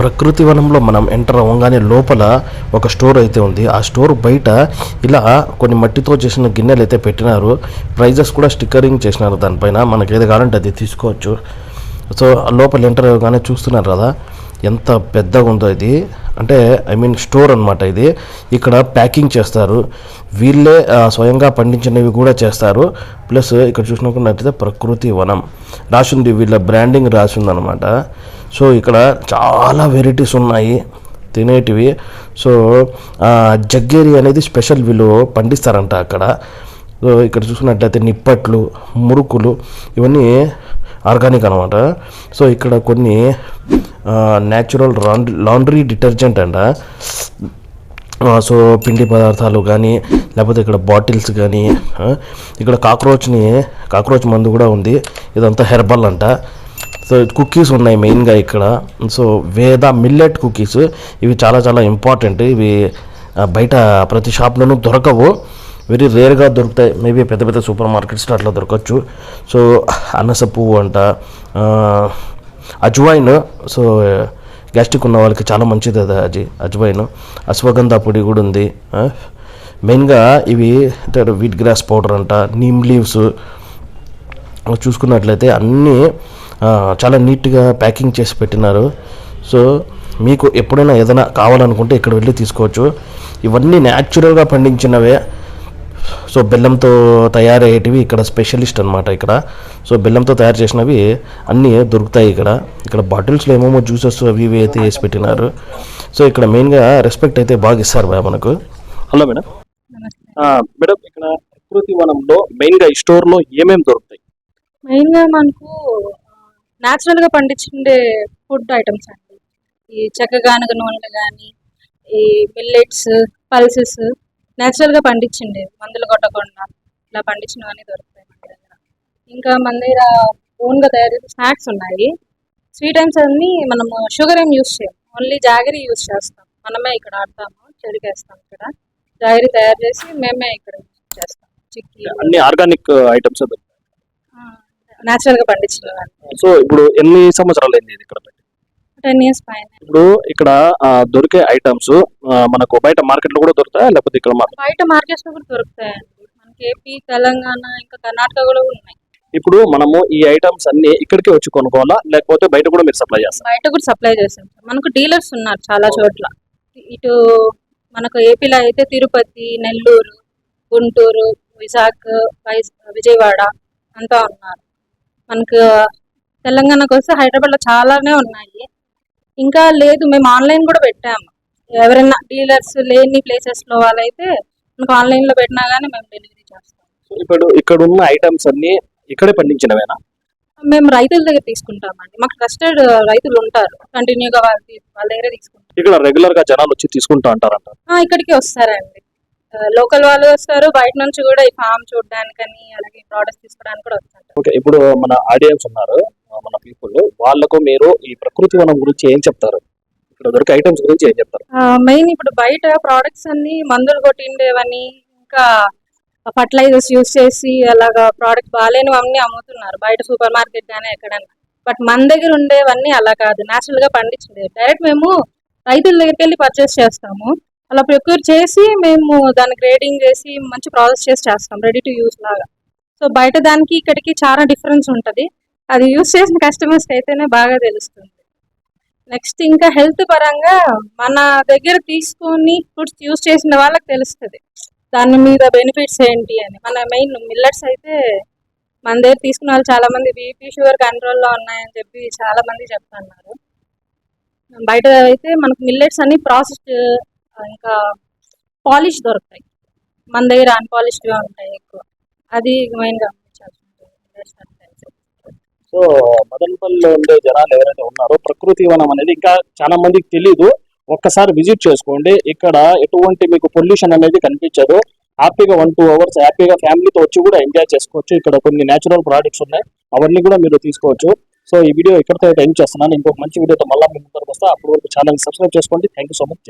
ప్రకృతి వనంలో మనం ఎంటర్ అవ్వగానే లోపల ఒక స్టోర్ అయితే ఉంది. ఆ స్టోర్ బయట ఇలా కొన్ని మట్టితో చేసిన గిన్నెలు అయితే పెట్టినారు. ప్రైజెస్ కూడా స్టిక్కరింగ్ చేసినారు దానిపైన. మనకి ఏది కావాలంటే అది తీసుకోవచ్చు. సో ఆ లోపల ఎంటర్ అవ్వగానే చూస్తున్నారు కదా. ఎంత పెద్దగా ఉందో ఇది. అంటే ఐ మీన్ స్టోర్ అన్నమాట ఇది. ఇక్కడ ప్యాకింగ్ చేస్తారు. వీళ్ళే స్వయంగా పండించినవి కూడా చేస్తారు. ప్లస్ ఇక్కడ చూసినట్లయితే ప్రకృతి వనం. రాసింది వీళ్ళ బ్రాండింగ్ రాసింది అనమాట సో ఇక్కడ చాలా వెరైటీస్ ఉన్నాయి. తినేటివి. సో జగ్గేరి అనేది స్పెషల్ వీళ్ళు పండిస్తారంట అక్కడ. సో ఇక్కడ చూసుకున్నట్లయితే నిప్పట్లు మురుకులు ఇవన్నీ ఆర్గానిక్ అనమాట సో ఇక్కడ కొన్ని న్యాచురల్ లాండ్రీ లాండ్రీ డిటర్జెంట్ అంట. సో పిండి పదార్థాలు కానీ లేకపోతే ఇక్కడ బాటిల్స్ కానీ ఇక్కడ కాక్రోచ్ని కాక్రోచ్ మందు కూడా ఉంది. ఇదంతా హెర్బల్ అంట. సో కుకీస్ ఉన్నాయి మెయిన్గా ఇక్కడ. సో వేద మిల్లెట్ కుకీస్ ఇవి చాలా చాలా ఇంపార్టెంట్ ఇవి బయట ప్రతి షాప్లోనూ దొరకవు. వెరీ రేర్గా దొరుకుతాయి. మేబీ పెద్ద పెద్ద సూపర్ మార్కెట్స్లో అట్లా దొరకచ్చు. సో అనస పువ్వు అంట ఆ, అజ్వైన్. సో గ్యాస్ట్రిక్ ఉన్న వాళ్ళకి చాలా మంచిది అది అది అజ్వైన్. అశ్వగంధ పొడి కూడా ఉంది. మెయిన్గా ఇవి వీట్ గ్రాస్ పౌడర్ అంట నీమ్ లీవ్స్ చూసుకున్నట్లయితే అన్నీ చాలా నీట్గా ప్యాకింగ్ చేసి పెట్టినారు. సో మీకు ఎప్పుడైనా ఏదైనా కావాలనుకుంటే ఇక్కడ వెళ్ళి తీసుకోవచ్చు. ఇవన్నీ న్యాచురల్గా పండించినవే. సో బెల్లంతో తయారయ్యేటివి ఇక్కడ స్పెషలిస్ట్ అనమాట ఇక్కడ. సో బెల్లంతో తయారు చేసినవి అన్నీ దొరుకుతాయి ఇక్కడ. ఇక్కడ బాటిల్స్లో ఏమేమో జ్యూసెస్ అవి ఇవి అయితే వేసి పెట్టినారు. సో ఇక్కడ మెయిన్గా రెస్పెక్ట్ అయితే బాగా ఇస్తారు బా మనకు. Hello madam. మేడం ఇక్కడ ప్రకృతి వనంలో మెయిన్గా ఈ స్టోర్లో ఏమేమి దొరుకుతాయి? మెయిన్గా మనకు న్యాచురల్గా పండించుండే ఫుడ్ ఐటమ్స్ అండి. ఈ చెక్కగానుగ నూనెలు కానీ ఈ మిల్లెట్స్ పల్సెస్ న్యాచురల్గా పండించిండే. మందులు కొట్టకుండా ఇలా పండించినవన్నీ దొరుకుతాయి మన దగ్గర. ఇంకా మన దగ్గర ఓన్గా తయారు చేసే స్నాక్స్ ఉన్నాయి. స్వీట్ ఐటమ్స్ అన్ని మనము షుగర్ ఏం యూస్ చేయం. ఓన్లీ జాగరీ యూస్ చేస్తాం. మనమే ఇక్కడ ఆడతాము చెరుకేస్తాం ఇక్కడ. జాగరీ తయారు చేసి మేమే ఇక్కడ యూస్ చేస్తాం. చిక్కీ. అన్ని ఆర్గానిక్ ఐటమ్స్ న్యాచురల్గా పండించినవన్నీ. సో ఇప్పుడు ఎన్ని సంవత్సరాలు అయింది ఇది ఇక్కడ పెట్టి? టెన్ ఇయర్స్ పైన ఇప్పుడు ఇక్కడ దొరికే ఐటమ్స్ మనకు బయట మార్కెట్లో కూడా దొరుకుతాయా? లేకపోతే ఇక్కడ బయట మార్కెట్స్లో కూడా దొరుకుతాయండి. మనకి ఏపీ తెలంగాణ ఇంకా కర్ణాటక కూడా ఉన్నాయి. ఇప్పుడు మనము ఈ ఐటమ్స్ అన్ని ఇక్కడికి వచ్చి కొనుక్కోవాలా? లేకపోతే బయట కూడా మీరు సప్లై చేస్తారు? బయట కూడా సప్లై చేస్తాం మనకు డీలర్స్ ఉన్నారు చాలా చోట్ల. ఇటు మనకు ఏపీలో అయితే తిరుపతి నెల్లూరు గుంటూరు విశాఖ వైజ్ విజయవాడ అంతా ఉన్నారు. మనకు తెలంగాణకు వస్తే హైదరాబాద్లో చాలానే ఉన్నాయి. ఇంకా లేదు మేము ఆన్లైన్ కూడా పెట్టాము. ఎవరైనా డీలర్స్ లేని ప్లేసెస్లో వాళ్ళైతే మనకు ఆన్లైన్లో పెట్టినా కానీ మేము డెలివరీ చేస్తాం. ఇప్పుడు ఇక్కడ ఉన్న ఐటమ్స్ అన్ని ఇక్కడే పండించినవేనా? మేము రైతుల దగ్గర తీసుకుంటామండి. మాకు ట్రస్టెడ్ రైతులు ఉంటారు. కంటిన్యూగా వాళ్ళ వాళ్ళ దగ్గర తీసుకుంటాం. ఇక్కడ రెగ్యులర్గా జనాలు వచ్చి తీసుకుంటూ అంటారంట. ఆ, ఇక్కడికి వస్తారండి. లోకల్ వాళ్ళు వస్తారు. బయట నుంచి కూడా ఈ ఫామ్ చూడడానికని అలాగే ప్రోడక్ట్స్ తీసుకోవడానికి కూడా వస్తారు. ఓకే ఇప్పుడు మన ఆడియన్స్ ఉన్నారు. మన పీపుల్ వాళ్ళకు మీరు ఈ ప్రకృతి వనం గురించి ఏం చెప్తారు? ఇక్కడ దొరికే ఐటమ్స్ గురించి ఏం చెప్తారు? మెయిన్ ఇప్పుడు బయట ప్రోడక్ట్స్ అన్ని మందులు కొట్టిండేవని ఇంకా ఫర్టిలైజర్స్ యూస్ చేసి అలాగా ప్రోడక్ట్ బాగాలేనివన్నీ అమ్ముతున్నారు. బయట సూపర్ మార్కెట్ కానీ ఎక్కడన్నా బట్ మన దగ్గర ఉండేవన్నీ అలా కాదు. న్యాచురల్గా పండించింది డైరెక్ట్ మేము రైతుల దగ్గరికి వెళ్ళి పర్చేస్ చేస్తాము. అలా ప్రొక్యూర్ చేసి మేము దాన్ని గ్రేడింగ్ చేసి మంచి ప్రాసెస్ చేసి చేస్తాం. రెడీ టు యూస్ లాగా. సో బయట దానికి ఇక్కడికి చాలా డిఫరెన్స్ ఉంటుంది. అది యూస్ చేసిన కస్టమర్స్కి అయితేనే బాగా తెలుస్తుంది. నెక్స్ట్ ఇంకా హెల్త్ పరంగా మన దగ్గర తీసుకొని ఫుడ్స్ యూస్ చేసిన వాళ్ళకి తెలుస్తుంది. దాని మీద బెనిఫిట్స్ ఏంటి అని. మన మెయిన్ మిల్లెట్స్ అయితే మన దగ్గర తీసుకున్న వాళ్ళు చాలామంది బీపీ షుగర్ కంట్రోల్లో ఉన్నాయని చెప్పి చాలామంది చెప్తున్నారు. బయట అయితే మనకు మిల్లెట్స్ అన్ని ప్రాసెస్డ్ ఇంకా పాలిష్ దొరుకుతాయి. మన దగ్గర అన్పాలిష్డ్గా ఉంటాయి ఎక్కువ. అది మెయిన్గా గమనించాల్సి ఉంటుంది. సో మదనపల్లిలో ఉండే జనాలు ఎవరైతే ఉన్నారో ప్రకృతి వనం అనేది ఇంకా చాలా మందికి తెలియదు ఒక్కసారి విజిట్ చేసుకోండి. ఇక్కడ ఎటువంటి మీకు పొల్యూషన్ అనేది కనిపించదు. హ్యాపీగా వన్ టూ అవర్స్ హ్యాపీగా ఫ్యామిలీతో వచ్చి కూడా ఎంజాయ్ చేసుకోవచ్చు. ఇక్కడ కొన్ని నేచురల్ ప్రోడక్ట్స్ ఉన్నాయి. అవన్నీ కూడా మీరు తీసుకోవచ్చు. సో ఈ వీడియో ఇక్కడితో ఎండ్ చేస్తున్నాను. ఇంకొక మంచి వీడియోతో మళ్ళీ మీ ముందరకు వస్తా. అప్పటి వరకు ఛానల్ సబ్స్క్రైబ్ చేసుకోండి. Thank you so much